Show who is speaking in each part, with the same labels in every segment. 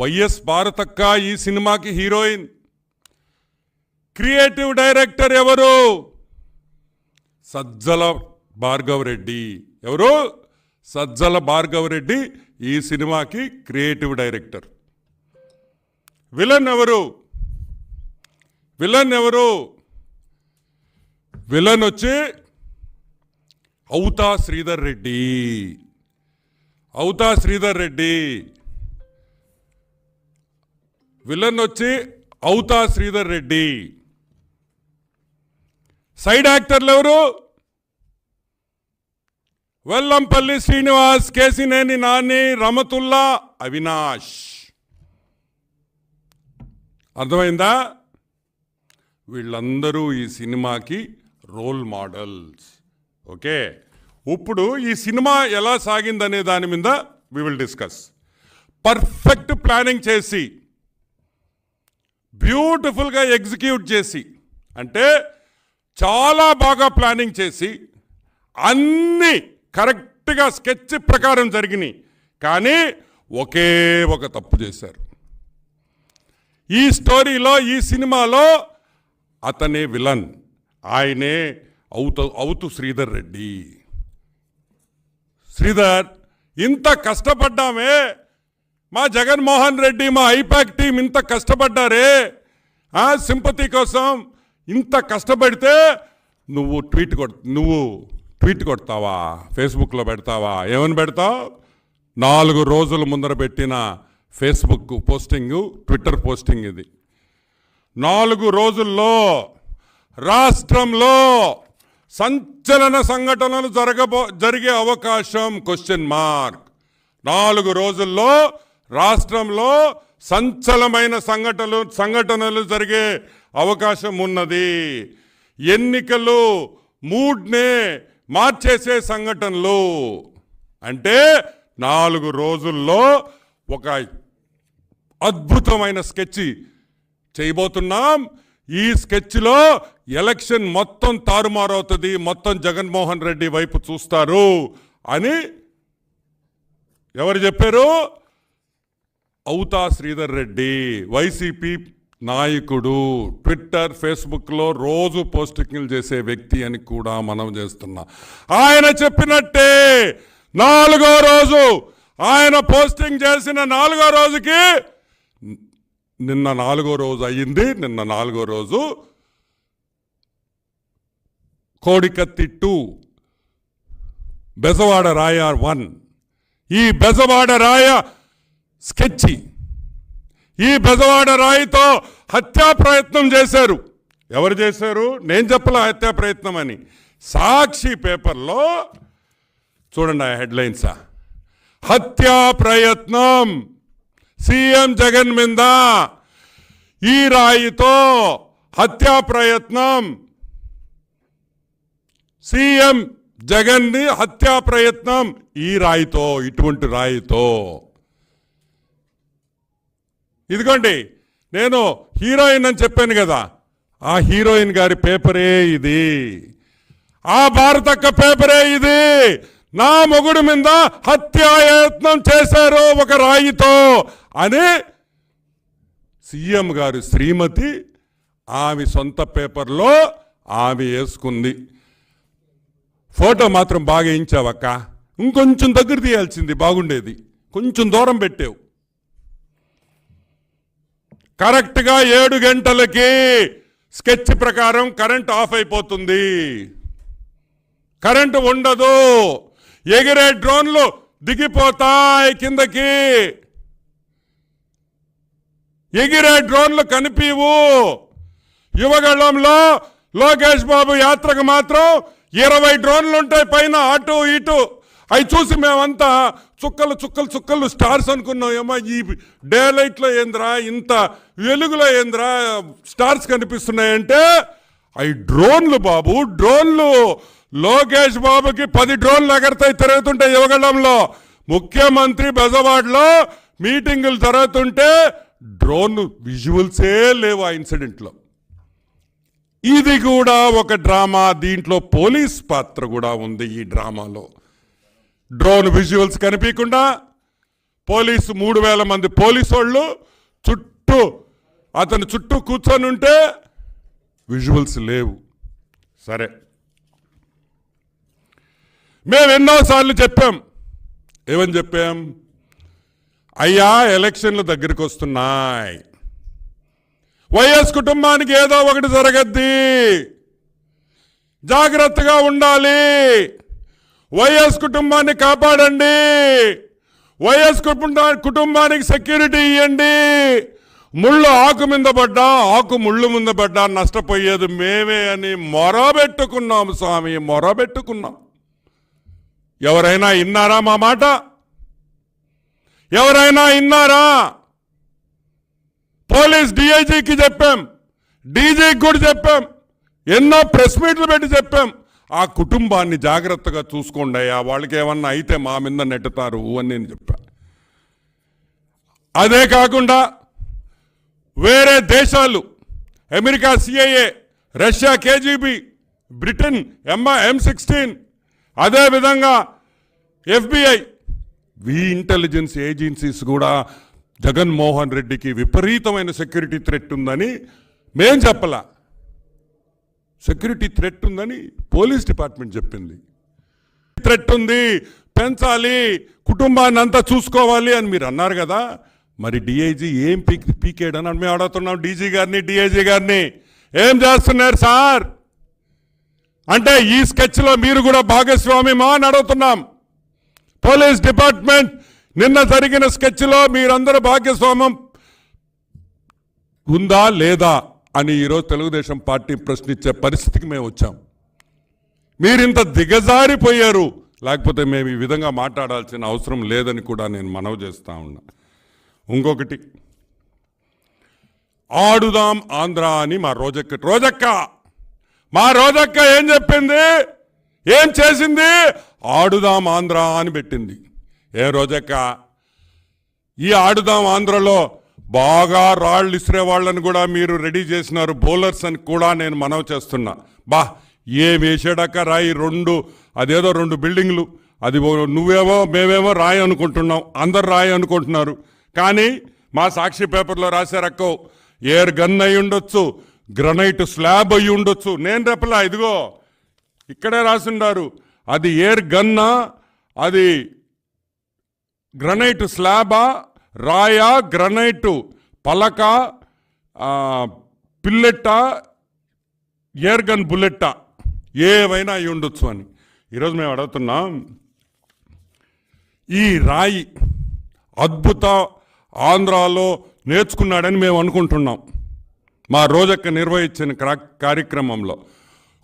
Speaker 1: YS Bharatakka ఈ సినిమాకి heroine. Creative director ఎవరు? సజ్జల భార్గవ్ రెడ్డి. ఎవరు? సజ్జల భార్గవ్ రెడ్డి ఈ సినిమాకి క్రియేటివ్ డైరెక్టర్. విలన్ ఎవరు? విలన్ ఎవరు? విలన్ వచ్చి అవుతా శ్రీధర్ రెడ్డి. అవుతా శ్రీధర్ రెడ్డి. విలన్ వచ్చి అవుతా శ్రీధర్ రెడ్డి. సైడ్ యాక్టర్లు ఎవరు? వెల్లంపల్లి శ్రీనివాస్ కేసినేని నాని రమతుల్లా అవినాష్. అర్థమైందా? వీళ్ళందరూ ఈ సినిమాకి రోల్ మోడల్స్. ఓకే? ఇప్పుడు ఈ సినిమా ఎలా సాగిందనే దాని మీద we will discuss perfect planning చేసి బ్యూటిఫుల్గా ఎగ్జిక్యూట్ చేసి అంటే చాలా బాగా ప్లానింగ్ చేసి అన్ని కరెక్ట్గా స్కెచ్ ప్రకారం జరిగినాయి. కానీ ఒకే ఒక తప్పు చేశారు. ఈ స్టోరీలో ఈ సినిమాలో అతనే విలన్. ఆయనే అవుతు అవుతు శ్రీధర్ రెడ్డి. శ్రీధర్ ఇంత కష్టపడ్డామే మా జగన్మోహన్ రెడ్డి మా ఐపాక్ టీం ఇంత కష్టపడ్డారే? ఆ సింపతి కోసం ఇంత కష్టపడితే నువ్వు ట్వీట్ కొడు నువ్వు ట్వీట్ కొడతావా? ఫేస్బుక్లో పెడతావా? ఏమని పెడతావు? నాలుగు రోజుల ముందర పెట్టిన ఫేస్బుక్ పోస్టింగ్ ట్విట్టర్ పోస్టింగ్ ఇది. నాలుగు రోజుల్లో రాష్ట్రంలో సంచలన సంఘటనలు జరగబో జరిగే అవకాశం క్వశ్చన్ మార్క్ నాలుగు రోజుల్లో రాష్ట్రంలో సంచలమైన సంఘటనలు సంఘటనలు జరిగే అవకాశం ఉన్నది. ఎన్నికలు మూడ్నే మార్చేసే సంఘటనలు. అంటే నాలుగు రోజుల్లో ఒక అద్భుతమైన స్కెచ్ చేయబోతున్నాం. ఈ స్కెచ్లో ఎలక్షన్ మొత్తం తారుమారవుతుంది మొత్తం జగన్మోహన్ రెడ్డి వైపు చూస్తారు అని ఎవరు చెప్పారు? అవుతా శ్రీధర్ రెడ్డి వైసీపీ నాయకుడు ట్విట్టర్ ఫేస్బుక్లో రోజు పోస్టింగ్లు చేసే వ్యక్తి అని కూడా మనం చేస్తున్నాం. ఆయన చెప్పినట్టే నాలుగో రోజు ఆయన పోస్టింగ్ చేసిన నాలుగో రోజుకి నిన్న నాలుగో రోజు అయ్యింది నిన్న నాలుగో రోజు కోడికత్తి టూ బెజవాడ రాయ వన్. ఈ బెజవాడ రాయ స్కెచ్చి ఈ బెజవాడ రాయితో హత్యా ప్రయత్నం చేశారు. ఎవరు చేశారు? నేను చెప్పలే హత్యా ప్రయత్నం అని. సాక్షి పేపర్లో చూడండి ఆ హెడ్లైన్స్. హత్యా ప్రయత్నం. సీఎం జగన్ మీద ఈ రాయితో హత్యా ప్రయత్నం. సీఎం జగన్ని హత్యా ప్రయత్నం. ఈ రాయితో ఇటువంటి రాయితో. ఇదిగోండి నేను హీరోయిన్ అని చెప్పాను కదా. ఆ హీరోయిన్ గారి పేపరే ఇది. ఆ భారతక్క పేపరే ఇది. నా మొగుడు మీద హత్యాయత్నం చేశారు ఒక రాయితో అని సీఎం గారు శ్రీమతి ఆమె సొంత పేపర్లో ఆమె వేసుకుంది. ఫోటో మాత్రం బాగా వేయించావక్క. ఇంకొంచెం దగ్గర తీయాల్సింది బాగుండేది. కొంచెం దూరం పెట్టావు. కరెక్ట్గా ఏడు గంటలకి స్కెచ్ ప్రకారం కరెంట్ ఆఫ్ అయిపోతుంది. కరెంటు ఉండదు. ఎగిరే డ్రోన్లు దిగిపోతాయి కిందకి. ఎగిరే డ్రోన్లు కనిపివు యువగళంలో లోకేష్ బాబు యాత్రకు మాత్రం ఇరవై డ్రోన్లు ఉంటాయి పైన అటు ఇటు. అవి చూసి మేమంతా చుక్కలు చుక్కలు చుక్కలు స్టార్స్ అనుకున్నాం. ఏమో ఈ డే లైట్లో ఏంద్రా ఇంత వెలుగులో ఏంద్రా స్టార్స్ కనిపిస్తున్నాయంటే అవి డ్రోన్లు బాబు డ్రోన్లు. లోకేష్ బాబుకి పది డ్రోన్లు ఎగరతాయి తిరుగుతుంటాయి యువగళంలో ముఖ్యమంత్రి బెజవాడలో మీటింగులు జరుగుతుంటే డ్రోన్ విజువల్సే లేవు ఆ ఇన్సిడెంట్లో. ఇది కూడా ఒక డ్రామా దీంట్లో పోలీస్ పాత్ర కూడా ఉంది ఈ డ్రామాలో. డ్రోన్ విజువల్స్ కనిపించకుండా పోలీసు మూడు వేల మంది పోలీసు వాళ్ళు చుట్టూ అతని చుట్టూ కూర్చొని ఉంటే విజువల్స్ లేవు. సరే. మేము ఎన్నోసార్లు చెప్పాం. ఏమని చెప్పాం? అయ్యా ఎలక్షన్లు దగ్గరికి వస్తున్నాయి. వైఎస్ కుటుంబానికి ఏదో ఒకటి జరగద్ది. జాగ్రత్తగా ఉండాలి. వైఎస్ కుటుంబాన్ని కాపాడండి. వైఎస్ కుటుంబా కుటుంబానికి సెక్యూరిటీ ఇవ్వండి ముళ్ళు ఆకు మీద పడ్డా ఆకు ముళ్ళు మీద పడ్డా నష్టపోయేది మేమే అని మొరబెట్టుకున్నాం స్వామి మొరబెట్టుకున్నాం. ఎవరైనా ఇన్నారా మా మాట? ఎవరైనా ఇన్నారా? పోలీస్ డిఐజీకి చెప్పాం డీజీకి కూడా చెప్పాం ఎన్నో ప్రెస్ మీట్లు పెట్టి చెప్పాం. ఆ కుటుంబాన్ని జాగ్రత్తగా చూసుకోండి అయ్యా. వాళ్ళకి ఏమన్నా అయితే మా మీద నెట్టుతారు అని నేను చెప్పా. అదే కాకుండా వేరే దేశాలు America CIA Russia KGB Britain MI M sixteen అదేవిధంగా ఎఫ్బిఐ వి ఇంటెలిజెన్స్ ఏజెన్సీస్ కూడా జగన్మోహన్ రెడ్డికి విపరీతమైన సెక్యూరిటీ థ్రెట్ ఉందని మేం చెప్పలా. సెక్యూరిటీ థ్రెట్ ఉందని పోలీస్ డిపార్ట్మెంట్ చెప్పింది. థ్రెట్ ఉంది పెంచాలి కుటుంబాన్ని అంతా చూసుకోవాలి అని మీరు అన్నారు కదా. మరి డిఐజీ ఏం పీక్ పీకేడని మేము అడుగుతున్నాం డీజీ గారిని డిఐజీ గారిని. ఏం చేస్తున్నారు సార్? అంటే ఈ స్కెచ్లో మీరు కూడా భాగస్వామి మా అని అడుగుతున్నాం. పోలీస్ డిపార్ట్మెంట్ నిన్న జరిగిన స్కెచ్లో మీరందరూ భాగస్వామ్యం ఉందా లేదా? అని ఈరోజు తెలుగుదేశం పార్టీ ప్రశ్నించే పరిస్థితికి మేము వచ్చాం. మీరింత దిగజారిపోయారు. లేకపోతే మేము ఈ విధంగా మాట్లాడాల్సిన అవసరం లేదని కూడా నేను మనవి చేస్తా ఉన్నా. ఇంకొకటి ఆడుదాం ఆంధ్ర అని మా రోజక్క రోజక్క మా రోజక్క ఏం చెప్పింది? ఏం చేసింది? ఆడుదాం ఆంధ్ర అని పెట్టింది. ఏ రోజక్క? ఈ ఆడుదాం ఆంధ్రలో బాగా రాళ్ళు ఇసిరే వాళ్ళని కూడా మీరు రెడీ చేసినారు. బౌలర్స్ అని కూడా నేను మనవి చేస్తున్నా. బా ఏం వేసాడక్క రాయి? రెండు అదేదో రెండు బిల్డింగ్లు. అది నువ్వేమో మేమేమో రాయి అనుకుంటున్నాం. అందరు రాయి అనుకుంటున్నారు. కానీ మా సాక్షి పేపర్లో రాశారక్కో ఎయిర్ గన్ అయి ఉండొచ్చు గ్రనైట్ స్లాబ్ అయి ఉండొచ్చు. నేను రెప్పలా ఇదిగో ఇక్కడే రాసుండారు. అది ఎయిర్ గన్నా అది గ్రనైట్ స్లాబా రాయా గ్రనైటు పలక పిల్లెట్ట పిల్లెట్టా బుల్లెట్ట బుల్లెట్టా ఏవైనా అయి ఉండొచ్చు అని. ఈరోజు మేము అడుగుతున్నాం ఈ రాయి అద్భుత ఆంధ్రాలో నేర్చుకున్నాడని మేము అనుకుంటున్నాం. మా రోజక్క నిర్వహించిన క్రా- కార్యక్రమంలో.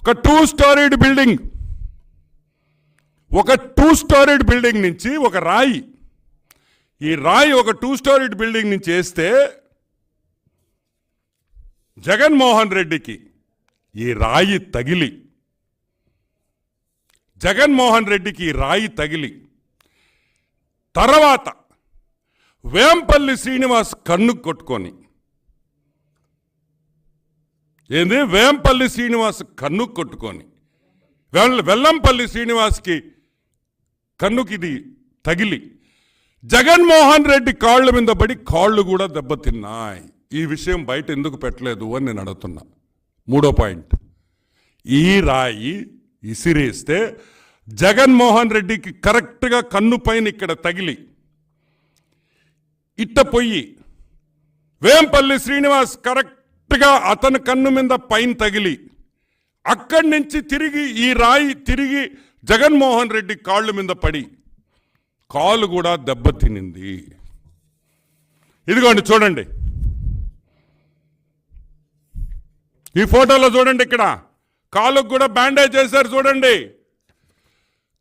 Speaker 1: ఒక టూ స్టోరీడ్ బిల్డింగ్ ఒక టూ స్టోరీడ్ బిల్డింగ్ నుంచి ఒక రాయి ఈ రాయి ఒక టూ స్టోరీడ్ బిల్డింగ్ నుంచి వేస్తే జగన్మోహన్ రెడ్డికి ఈ రాయి తగిలి. జగన్మోహన్ రెడ్డికి ఈ రాయి తగిలి. తర్వాత వేంపల్లి శ్రీనివాస్ కన్ను కొట్టుకొని. ఏంది? వేంపల్లి శ్రీనివాస్ కన్ను కొట్టుకొని. వెల్లంపల్లి శ్రీనివాస్కి కన్నుకి ఇది తగిలి. జగన్మోహన్ రెడ్డి కాళ్ళ మీద పడి కాళ్ళు కూడా దెబ్బతిన్నాయి. ఈ విషయం బయట ఎందుకు పెట్టలేదు అని నేను అడుగుతున్నా. మూడో పాయింట్. ఈ రాయి ఇసిరేస్తే జగన్మోహన్ రెడ్డికి కరెక్ట్గా కన్ను పైన ఇక్కడ తగిలి ఇట్ట పొయ్యి. వేంపల్లి శ్రీనివాస్ కరెక్ట్గా అతని కన్ను మీద పైన తగిలి అక్కడి నుంచి తిరిగి ఈ రాయి తిరిగి జగన్మోహన్ రెడ్డి కాళ్ళ మీద పడి కాలు కూడా దెబ్బతినింది ఇదిగోండి చూడండి. ఈ ఫోటోలో చూడండి ఇక్కడ. కాలుకు కూడా బ్యాండేజ్ చేశారు చూడండి.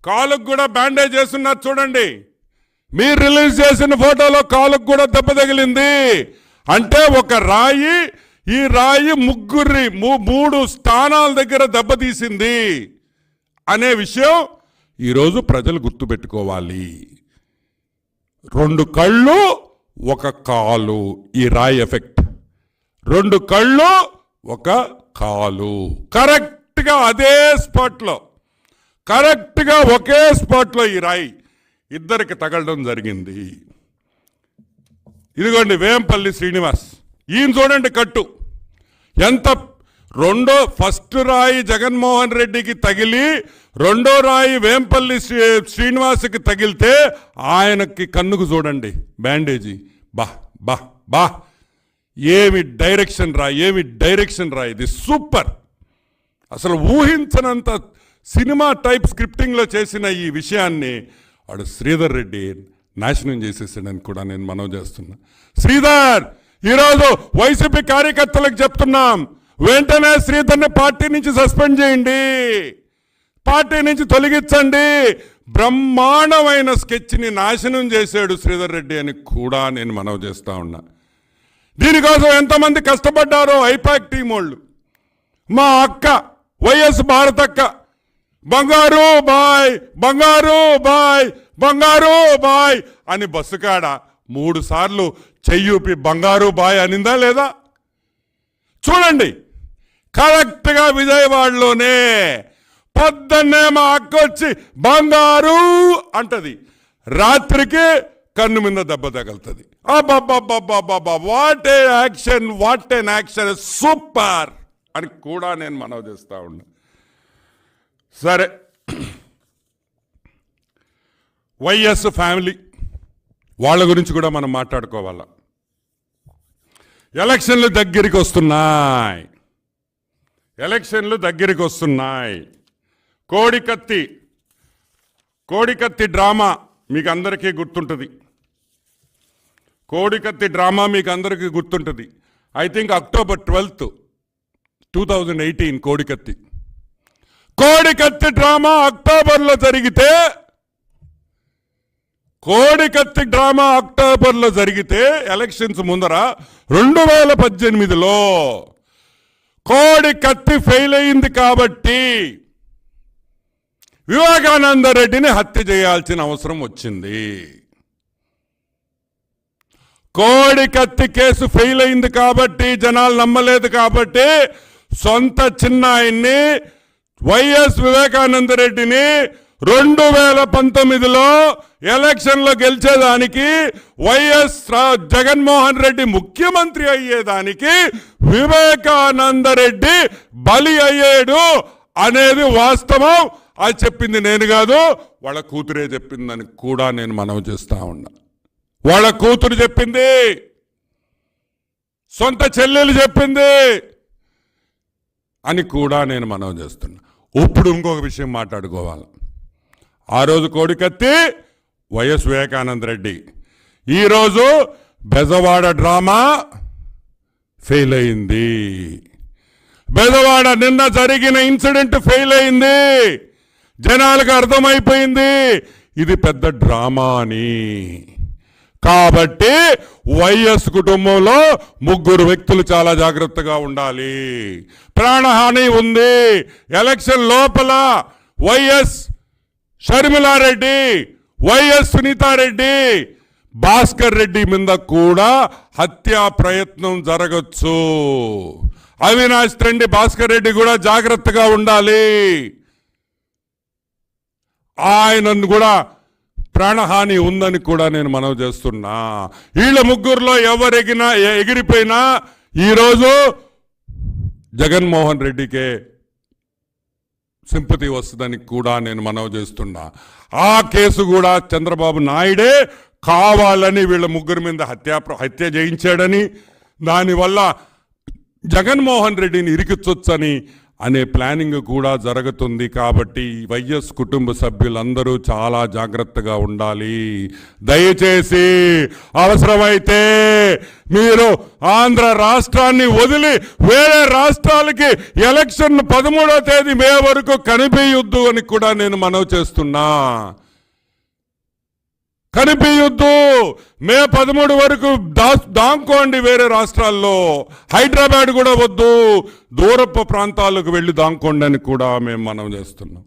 Speaker 1: కాలుకు కూడా బ్యాండేజ్ చేస్తున్నారు చూడండి. మీరు రిలీజ్ చేసిన ఫోటోలో కాలుకు కూడా దెబ్బ తగిలింది. అంటే ఒక రాయి ఈ రాయి ముగ్గురి మూ- మూడు స్థానాల దగ్గర దెబ్బతీసింది అనే విషయం ఈరోజు ప్రజలు గుర్తుపెట్టుకోవాలి. రెండు కళ్ళు ఒక కాలు. ఈ రాయి ఎఫెక్ట్. రెండు కళ్ళు ఒక కాలు. కరెక్ట్గా అదే స్పాట్లో. కరెక్ట్గా ఒకే స్పాట్లో ఈ రాయి. ఇద్దరికి తగలడం జరిగింది. ఇదిగోండి వేంపల్లి శ్రీనివాస్. ఈయన చూడండి కట్టు. ఎంత రెండో ఫస్ట్ రాయి జగన్మోహన్ రెడ్డికి తగిలి రెండో రాయి వేంపల్లి శ్రీ శ్రీనివాస్కి తగిలితే ఆయనకి కన్నుకు చూడండి బ్యాండేజీ. బా బా బా. ఏమి డైరెక్షన్ రా ఏమి డైరెక్షన్ రా ఇది సూపర్. అసలు ఊహించనంత సినిమా టైప్ స్క్రిప్టింగ్లో చేసిన ఈ విషయాన్ని వాడు శ్రీధర్ రెడ్డి నాశనం చేసేసాడని కూడా నేను మనవి చేస్తున్నా. శ్రీధర్ ఈరోజు వైసీపీ కార్యకర్తలకు చెప్తున్నాం. వెంటనే శ్రీధర్ని పార్టీ నుంచి సస్పెండ్ చేయండి. పార్టీ నుంచి తొలగించండి. బ్రహ్మాండమైన స్కెచ్ని నాశనం చేశాడు శ్రీధర్ రెడ్డి అని కూడా నేను మనవి చేస్తా ఉన్నా. దీనికోసం ఎంతమంది కష్టపడ్డారో ఐపాక్ టీం వాళ్ళు. మా అక్క వైఎస్ భారతక్క బంగారు బాయ్ బంగారు బాయ్ బంగారు బాయ్ అని బస్సు కాడ మూడు సార్లు చెయ్యూపి బంగారు బాయ్ అనిందా లేదా? చూడండి. కరెక్ట్గా విజయవాడలోనే పొద్దున్నే మా అక్క వచ్చి బంగారు అంటది. రాత్రికి కన్ను మీద దెబ్బ తగులుతుంది. అబ్బబ్బబ్బబ్బబ్బబ్బా what a action what an action super అని కూడా నేను మనవి చేస్తూ ఉన్నా. సరే. వైఎస్ ఫ్యామిలీ వాళ్ళ గురించి కూడా మనం మాట్లాడుకోవాలా? ఎలక్షన్లు దగ్గరికి వస్తున్నాయి. ఎలక్షన్లు దగ్గరికి వస్తున్నాయి. కోడికత్తి కోడికత్తి డ్రామా మీకు అందరికీ గుర్తుంటుంది కోడికత్తి డ్రామా మీకు అందరికీ గుర్తుంటుంది. I think October twelfth two thousand eighteen కోడికత్తి కోడికత్తి డ్రామా అక్టోబర్లో జరిగితే కోడికత్తి డ్రామా అక్టోబర్లో జరిగితే ఎలక్షన్స్ ముందర రెండు వేల పద్దెనిమిదిలో కోడి కత్తి ఫెయిల్ అయింది కాబట్టి వివేకానంద రెడ్డిని హత్య చేయాల్సిన అవసరం వచ్చింది. కోడి కత్తి కేసు ఫెయిల్ అయింది కాబట్టి జనాలు నమ్మలేదు కాబట్టి సొంత చిన్నాయన్ని వైఎస్ వివేకానంద రెడ్డిని రెండు వేల పంతొమ్మిదిలో ఎలక్షన్లో గెలిచేదానికి వైఎస్ రా- జగన్మోహన్ రెడ్డి ముఖ్యమంత్రి అయ్యేదానికి వివేకానంద రెడ్డి బలి అయ్యాడు అనేది వాస్తవం. అది చెప్పింది నేను కాదు వాళ్ళ కూతురే చెప్పిందని కూడా నేను మనవి చేస్తా ఉన్నా. వాళ్ళ కూతురు చెప్పింది సొంత చెల్లెలు చెప్పింది అని కూడా నేను మనవి చేస్తున్నా. ఇప్పుడు ఇంకొక విషయం మాట్లాడుకోవాలి. ఆ రోజు కోడికత్తి వైఎస్ వివేకానంద రెడ్డి. ఈరోజు బెజవాడ డ్రామా ఫెయిల్ అయింది. బెజవాడ నిన్న జరిగిన ఇన్సిడెంట్ ఫెయిల్ అయింది. జనాలకు అర్థమైపోయింది. ఇది పెద్ద డ్రామా అని. కాబట్టి వైఎస్ కుటుంబంలో ముగ్గురు వ్యక్తులు చాలా జాగ్రత్తగా ఉండాలి. ప్రాణహాని ఉంది. ఎలక్షన్ లోపల వైఎస్ షర్మిలారెడ్డి వైఎస్ సునీతారెడ్డి భాస్కర్ రెడ్డి మీద కూడా హత్యా ప్రయత్నం జరగచ్చు. అవినాష్ రెడ్డి భాస్కర్ రెడ్డి కూడా జాగ్రత్తగా ఉండాలి. ఆయనను కూడా ప్రాణహాని ఉందని కూడా నేను మనవి చేస్తున్నా. వీళ్ళ ముగ్గురులో ఎవరెగినా ఎగినా ఎగిరిపోయినా ఈరోజు జగన్మోహన్ రెడ్డికే సింపతి వస్తుందని కూడా నేను మనవి చేస్తున్నా. ఆ కేసు కూడా చంద్రబాబు నాయుడే కావాలని వీళ్ళ ముగ్గురు మీద హత్య హత్య చేయించాడని దానివల్ల జగన్మోహన్ రెడ్డిని ఇరికిచ్చొచ్చని అనే ప్లానింగ్ కూడా జరుగుతుంది కాబట్టి వైఎస్ కుటుంబ సభ్యులందరూ చాలా జాగ్రత్తగా ఉండాలి. దయచేసి అవసరమైతే మీరు ఆంధ్ర రాష్ట్రాన్ని వదిలి వేరే రాష్ట్రాలకి ఎలక్షన్ పదమూడో తేదీ మే వరకు కనిపించొద్దు అని కూడా నేను మనవి చేస్తున్నా. కనిపించొద్దు మే పదమూడు వరకు దా దాంకోండి వేరే రాష్ట్రాల్లో. హైదరాబాద్ కూడా వద్దు. దూరపు ప్రాంతాలకు వెళ్ళి దాంకోండి అని కూడా మేము మనం చేస్తున్నాం.